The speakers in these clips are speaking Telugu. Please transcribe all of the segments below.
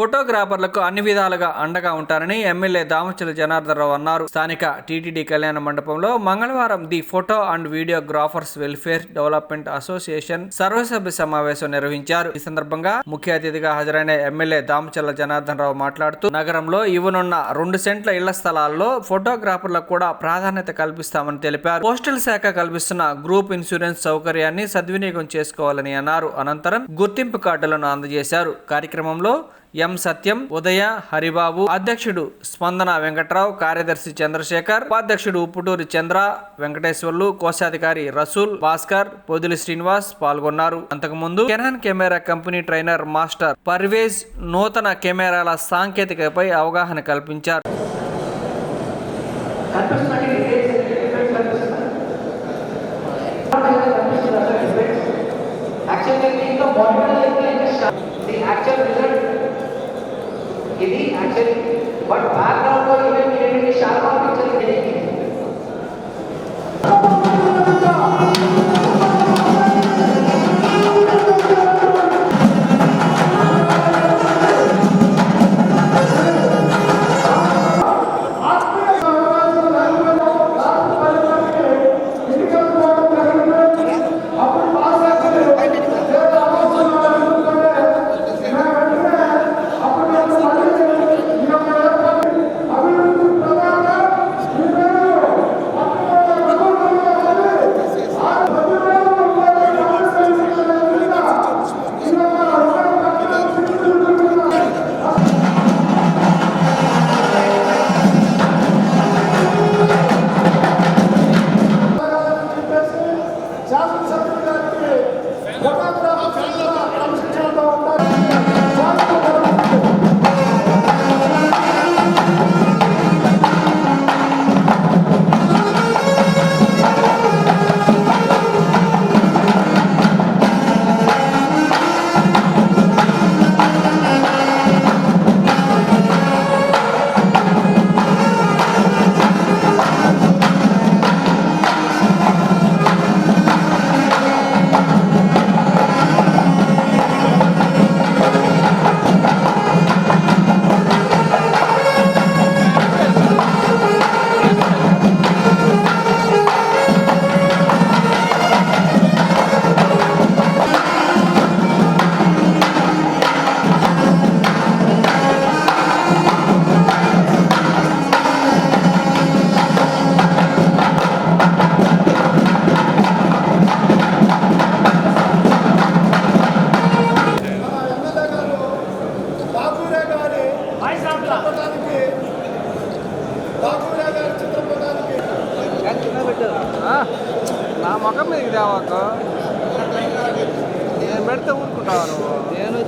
ఫోటోగ్రాఫర్లకు అన్ని విధాలుగా అండగా ఉంటారని ఎమ్మెల్యే దామచల జనార్దన్ రావు అన్నారు. స్థానిక టీటీడీ కళ్యాణ మండపంలో మంగళవారం the photo and videographers welfare development association సర్వసభ్య సమావేశం నిర్వహించారు. ఈ సందర్భంగా ముఖ్య అతిథిగా హాజరైన ఎమ్మెల్యే దామచల జనార్దన్ రావు మాట్లాడుతూ నగరంలో ఇవ్వనున్న రెండు సెంట్ల ఇళ్ళ స్థలాల్లో ఫోటోగ్రాఫర్లకు కూడా ప్రాధాన్యత కల్పిస్తామని తెలిపారు. పోస్టల్ శాఖ కల్పిస్తున్న గ్రూప్ ఇన్సూరెన్స్ సౌకర్యాన్ని సద్వినియోగం చేసుకోవాలని అన్నారు. అనంతరం గుర్తింపు కార్డులను అందజేశారు. కార్యక్రమంలో ఎం సత్యం ఉదయ హరిబాబు అధ్యక్షుడు స్పందన వెంకట్రావు కార్యదర్శి చంద్రశేఖర్ ఉపాధ్యక్షుడు ఉప్పుటూరి చంద్ర వెంకటేశ్వర్లు కోశాధికారి రసూల్ భాస్కర్ పొదిలి శ్రీనివాస్ పాల్గొన్నారు. అంతకుముందు Canon camera company trainer master Parvez నూతన కెమెరాల సాంకేతికపై అవగాహన కల్పించారు. picture but background or even created a sharp picture. నా ముఖం మీద దేవాక నేను పెడితే ఊరుకుంటావా నువ్వు? నేను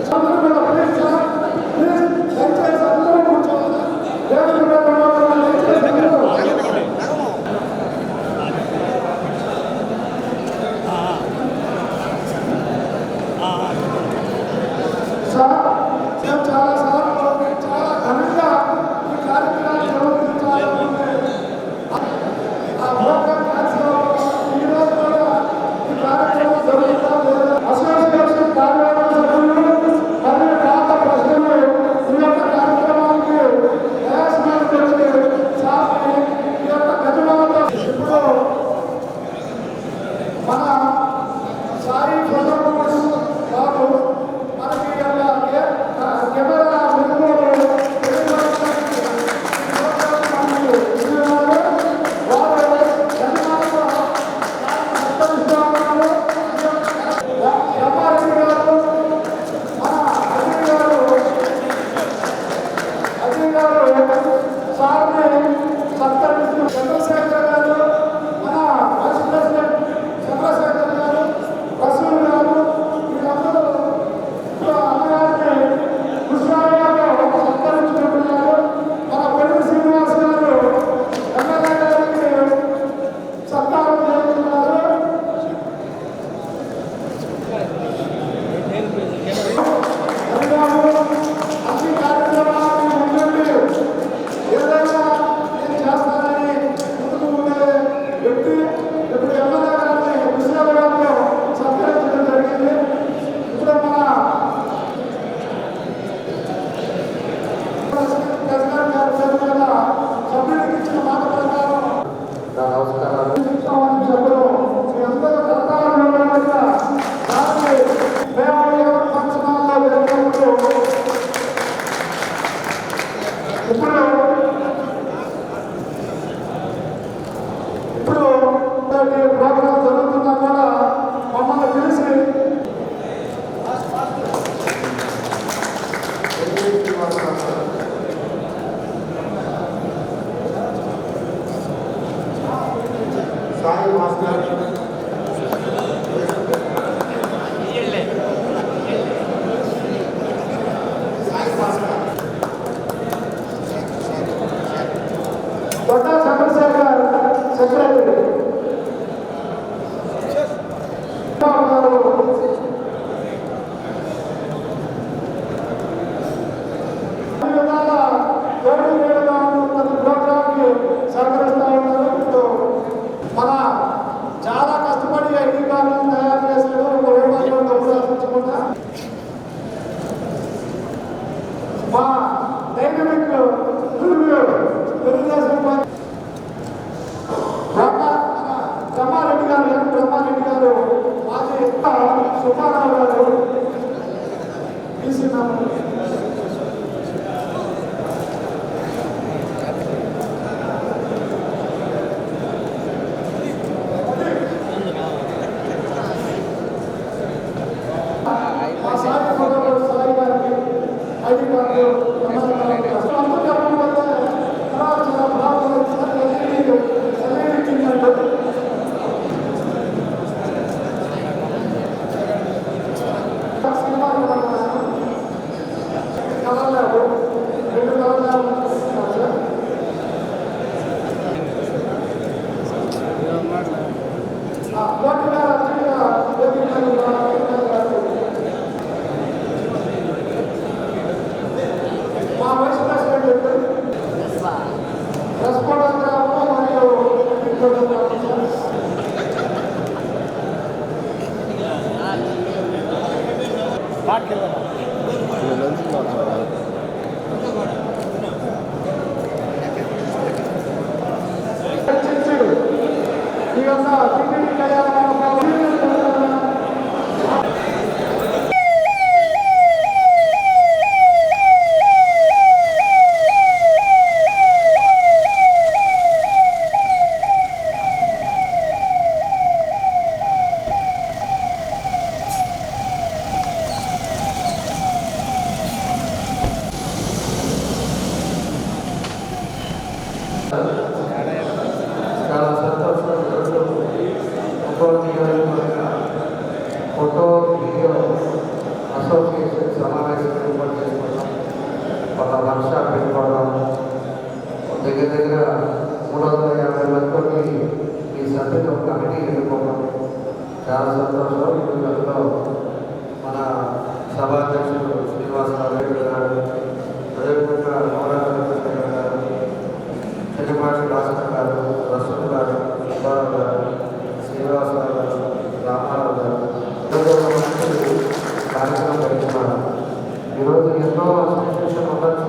ఎన్నో అసోసియేషన్ ఉండొచ్చు.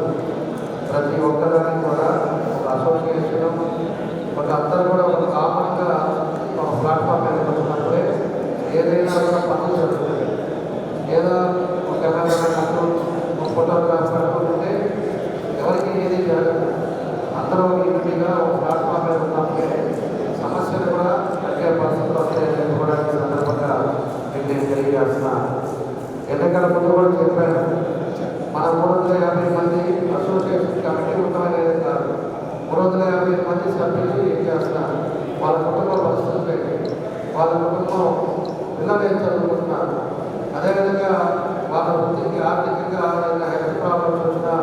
ప్రతి ఒక్కదానికి కూడా ఒక అసోసియేషన్ ఒక అందరూ కూడా ఒక కామన్గా ప్లాట్ఫామ్ మీద వచ్చినప్పుడే ఏదైనా కూడా పనులు జరుగుతుంది ఏదో మంది సభ్యులు ఏం చేస్తున్నారు వాళ్ళ కుటుంబ పరిస్థితులు వాళ్ళ కుటుంబం పిల్లలు ఏం చదువుకుంటున్నారు అదేవిధంగా వాళ్ళ వృత్తికి ఆర్థికంగా ఏదైనా హెల్త్ ప్రాబ్లమ్స్ వచ్చినా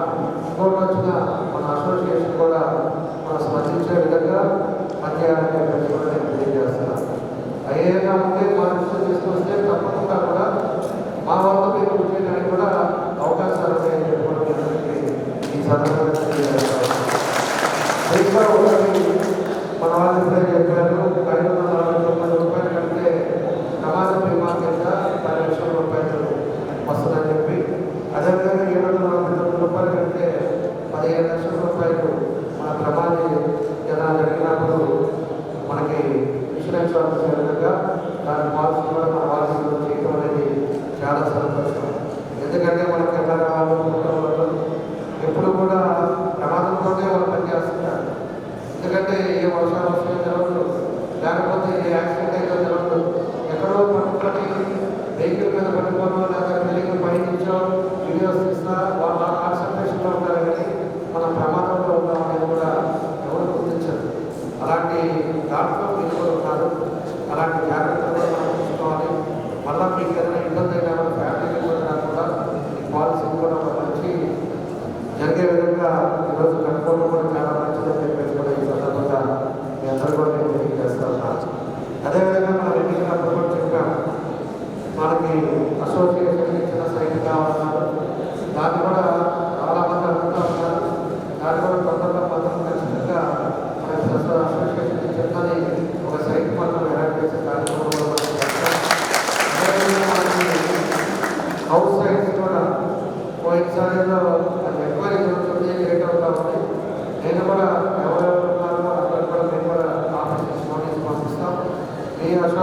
ఇంకోటి వచ్చినా మన అసోసియేషన్ కూడా మనం స్పందించే విధంగా పనిచేయాలని కూడా నేను తెలియజేస్తున్నాను అయ్యేగా ఉంటే మా దృష్టి తీసుకొస్తే తప్పకుండా కూడా మా వంతు మేము చేయడానికి కూడా అవకాశాలు ఉన్నాయని చెప్పడం ఈ సందర్భంగా Thank you.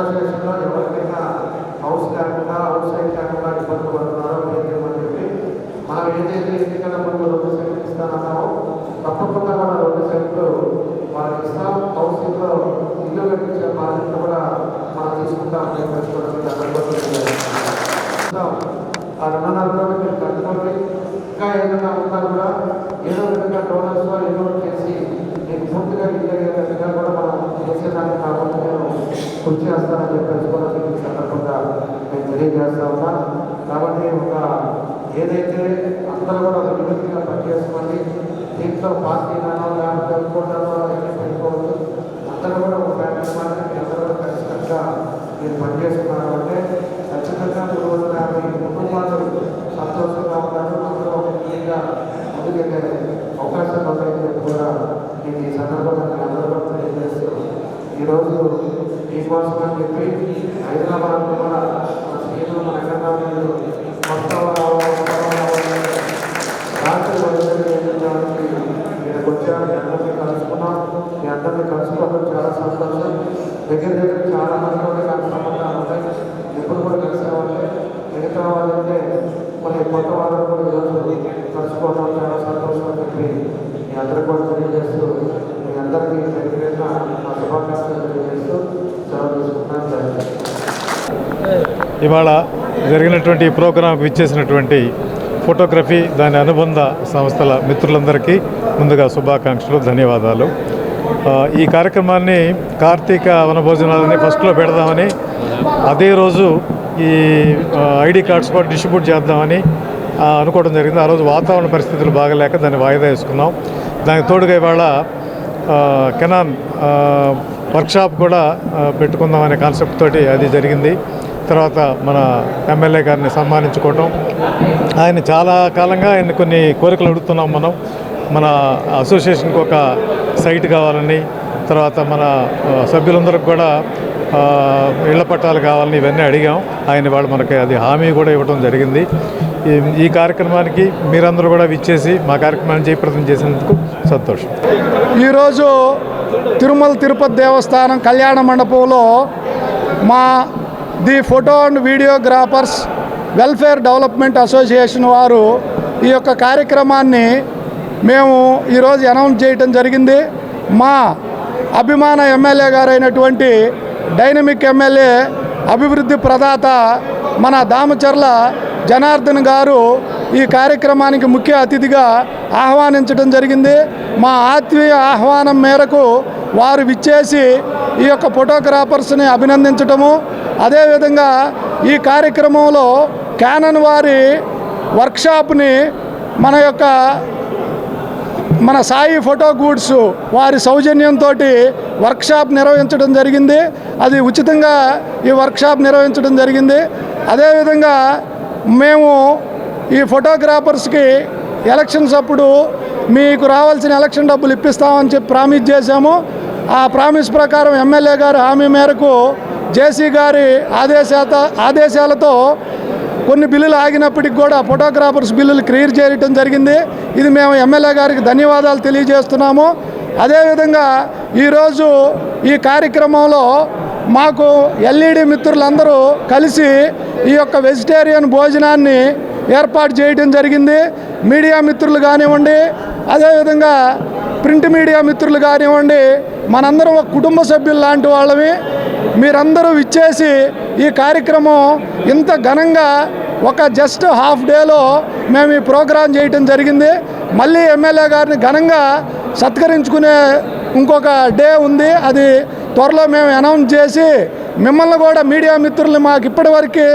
మీ అసోసియేషన్లో ఎవరికైనా హౌస్ లేకుండా హౌస్ సైట్ లేకుండా ఇబ్బంది పడుతున్నారో మీరేమని చెప్పి మనం ఏదైతే ఎన్నికల ముందు రెండు సైట్లు ఇస్తానన్నామో తప్పకుండా కూడా రెండు సైట్లు వాళ్ళకి ఇస్తాం హౌసింగ్లో ఇల్లు కట్టించే బాధ్యత కూడా మనం తీసుకుంటాం అని చెప్పేసి కూడా మీకు అందరికీ తెలియజేస్తున్నాం. ఆ రెండు నెలల్లో మీరు కట్టుకోండి ఇంకా ఏదైనా ఉన్నా కూడా ఏదో విధంగా డోనర్స్ ఏదో ఒకటి చేసి మీకు పూర్తిగా ఇల్లు విధంగా కూడా మనం చేసేదానికి కాకుండా నేను కృషి చేస్తానని చెప్పేసి కూడా మీకు ఈ సందర్భంగా నేను తెలియజేస్తా ఉన్నా కాబట్టి ఒక ఏదైతే అందరూ కూడా ఒక లిమిట్గా పనిచేసుకోండి దీంట్లో పార్టీ పార్టీలను లేకపోతే ఇంకోటాను అవన్నీ పెట్టుకోవద్దు అందరూ కూడా ఒక ఫ్యామిలీ మాత్రం అందరూ కూడా ఖచ్చితంగా మీరు పనిచేస్తున్నారు అంటే ఖచ్చితంగా మూడు వందల యాభై కుటుంబాలు సంతోషంగా ఉన్నారు. అందరూ ఒక విధంగా ముందుకెళ్ళే అవకాశాలు ఉన్నాయని చెప్పి కూడా నేను ఈ సందర్భంగా మీ అందరూ తెలియజేస్తూ ఈరోజు మీకోసం చెప్పి హైదరాబాద్ కూడా మన సీఎం మన ఎక్కడ మొత్తం రాత్రి వైద్యులు ఇక్కడికి వచ్చాను. మీ అందరినీ కలుసుకున్నాం మీ అందరినీ కలుసుకోవడం చాలా సంతోషం. దగ్గర దగ్గర చాలా మంది కూడా నాకు సంబంధం ఉంటాయి ఎప్పుడు కూడా కలిసే ఉంటాయి మిగతా వాళ్ళైతే మన కొత్త వాళ్ళని కూడా ఈరోజు కలుసుకోవడం చాలా సంతోషం అని చెప్పి మీ అందరికీ కూడా తెలియజేస్తూ మీ అందరికీ దగ్గర నా శుభాకాంక్షలు తెలియజేస్తూ సెలవు తీసుకుంటాను థ్యాంక్ యూ ఇవాళ జరిగినటువంటి ప్రోగ్రాంకు ఇచ్చేసినటువంటి ఫోటోగ్రఫీ దాని అనుబంధ సంస్థల మిత్రులందరికీ ముందుగా శుభాకాంక్షలు ధన్యవాదాలు. ఈ కార్యక్రమాన్ని కార్తీక వనభోజనాలని ఫస్ట్లో పెడదామని అదే రోజు ఈ ఐడి కార్డ్స్ కూడా డిస్ట్రిబ్యూట్ చేద్దామని అనుకోవడం జరిగింది. ఆ రోజు వాతావరణ పరిస్థితులు బాగలేక దాన్ని వాయిదా వేసుకున్నాం. దానికి తోడుగా ఇవాళ కెనాన్ వర్క్షాప్ కూడా పెట్టుకుందామనే పెట్టుకుందాం అనే కాన్సెప్ట్ తోటి అది జరిగింది. తర్వాత మన ఎమ్మెల్యే గారిని సన్మానించుకోవటం. ఆయన చాలా కాలంగా ఆయన కొన్ని కోరికలు అడుగుతున్నాం మనం. మన అసోసియేషన్కి ఒక సైట్ కావాలని తర్వాత మన సభ్యులందరికి కూడా ఇళ్ళ పట్టాలు కావాలని ఇవన్నీ అడిగాం. ఆయన వాళ్ళు మనకి అది హామీ కూడా ఇవ్వడం జరిగింది. ఈ- ఈ కార్యక్రమానికి మీరందరూ కూడా విచ్చేసి మా కార్యక్రమాన్ని జయప్రదం చేసినందుకు సంతోషం. ఈరోజు తిరుమల తిరుపతి దేవస్థానం కళ్యాణ మండపంలో మా the photo and videographers welfare development association వారు ఈ యొక్క కార్యక్రమాన్ని మేము ఈరోజు అనౌన్స్ చేయటం జరిగింది. మా అభిమాన ఎమ్మెల్యే గారైనటువంటి డైనమిక్ ఎమ్మెల్యే అభివృద్ధి ప్రదాత మన దామచర్ల జనార్దన్ గారు ఈ కార్యక్రమానికి ముఖ్య అతిథిగా ఆహ్వానించడం జరిగింది. మా ఆత్మీయ ఆహ్వానం మేరకు వారు విచ్చేసి ఈ యొక్క ఫోటోగ్రాఫర్స్ని అభినందించటము అదేవిధంగా ఈ కార్యక్రమంలో క్యానన్ వారి వర్క్షాప్ని మన యొక్క మన సాయి ఫోటో గూడ్స్ వారి సౌజన్యంతో వర్క్షాప్ నిర్వహించడం జరిగింది. అది ఉచితంగా ఈ వర్క్షాప్ నిర్వహించడం జరిగింది. అదేవిధంగా మేము ఈ ఫోటోగ్రాఫర్స్కి ఎలక్షన్స్ అప్పుడు మీకు రావాల్సిన ఎలక్షన్ డబ్బులు ఇప్పిస్తామని చెప్పి ప్రామిస్ చేశాము. ఆ ప్రామిస్ ప్రకారం ఎమ్మెల్యే గారు హామీ మేరకు జేసీ గారి ఆదేశాత ఆదేశాలతో కొన్ని బిల్లులు ఆగినప్పటికి కూడా ఫోటోగ్రాఫర్స్ బిల్లులు క్లియర్ చేయటం జరిగింది. ఇది మేము ఎమ్మెల్యే గారికి ధన్యవాదాలు తెలియజేస్తున్నాము. అదేవిధంగా ఈరోజు ఈ కార్యక్రమంలో మాకు ఎల్ఈడి మిత్రులందరూ కలిసి ఈ యొక్క వెజిటేరియన్ భోజనాన్ని ఏర్పాటు చేయడం జరిగింది. మీడియా మిత్రులు కానివ్వండి అదేవిధంగా ప్రింట్ మీడియా మిత్రులు కానివ్వండి మనందరం ఒక కుటుంబ సభ్యులు లాంటి వాళ్ళవి మీరందరూ ఇచ్చేసి ఈ కార్యక్రమం ఇంత ఘనంగా ఒక జస్ట్ హాఫ్ డేలో మేము ఈ ప్రోగ్రాం చేయటం జరిగింది. మళ్ళీ ఎమ్మెల్యే గారిని ఘనంగా సత్కరించుకునే ఇంకొక డే ఉంది. అది త్వరలో మేము అనౌన్స్ చేసి మిమ్మల్ని కూడా మీడియా మిత్రులు మాకు ఇప్పటివరకు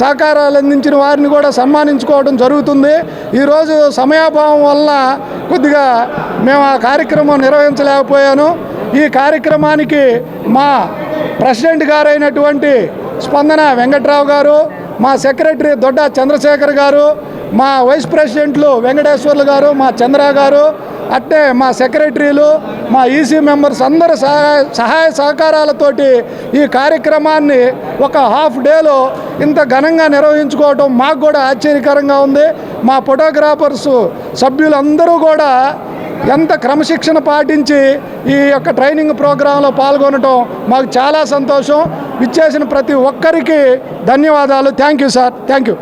సహకారాలు అందించిన వారిని కూడా సన్మానించుకోవడం జరుగుతుంది. ఈరోజు సమయాభావం వల్ల కొద్దిగా మేము ఆ కార్యక్రమం నిర్వహించలేకపోయాను. ఈ కార్యక్రమానికి మా ప్రెసిడెంట్ గారైనటువంటి స్పందన వెంకట్రావు గారు మా సెక్రటరీ దొడ్డ చంద్రశేఖర్ గారు మా వైస్ ప్రెసిడెంట్లు వెంకటేశ్వర్లు గారు మా చంద్ర గారు అట్టే మా సెక్రటరీలు మా ఈసీ మెంబర్స్ అందరి సహాయ సహాయ సహకారాలతోటి ఈ కార్యక్రమాన్ని ఒక హాఫ్ డేలో ఇంత ఘనంగా నిర్వహించుకోవటం మాకు కూడా ఆశ్చర్యకరంగా ఉంది. మా ఫోటోగ్రాఫర్స్ సభ్యులందరూ కూడా ఎంత క్రమశిక్షణ పాటించి ఈ యొక్క ట్రైనింగ్ ప్రోగ్రాంలో పాల్గొనటం మాకు చాలా సంతోషం. ఇచ్చేసిన ప్రతి ఒక్కరికి ధన్యవాదాలు. Thank you sir thank you